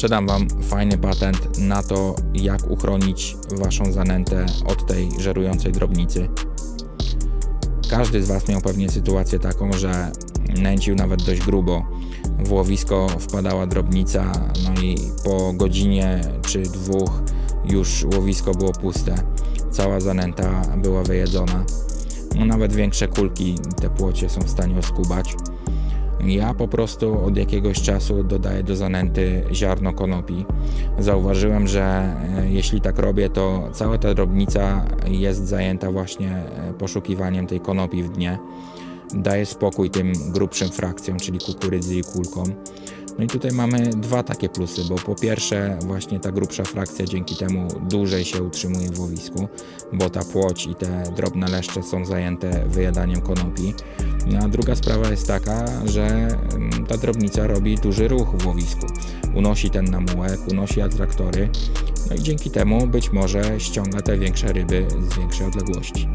sprzedam Wam fajny patent na to, jak uchronić Waszą zanętę od tej żerującej drobnicy. Każdy z Was miał pewnie sytuację taką, że nęcił nawet dość grubo. W łowisko wpadała drobnica, no i po godzinie czy dwóch już łowisko było puste. Cała zanęta była wyjedzona. No, nawet większe kulki te płocie są w stanie oskubać. Ja po prostu od jakiegoś czasu dodaję do zanęty ziarno konopi. Zauważyłem, że e, jeśli tak robię, to cała ta drobnica jest zajęta właśnie e, poszukiwaniem tej konopi w dnie. Daje spokój tym grubszym frakcjom, czyli kukurydzy i kulkom. No i tutaj mamy dwa takie plusy, bo po pierwsze właśnie ta grubsza frakcja dzięki temu dłużej się utrzymuje w łowisku, bo ta płoć i te drobne leszcze są zajęte wyjadaniem konopi. No a druga sprawa jest taka, że mm, ta drobnica robi duży ruch w łowisku. Unosi ten namułek, unosi atraktory, no i dzięki temu być może ściąga te większe ryby z większej odległości.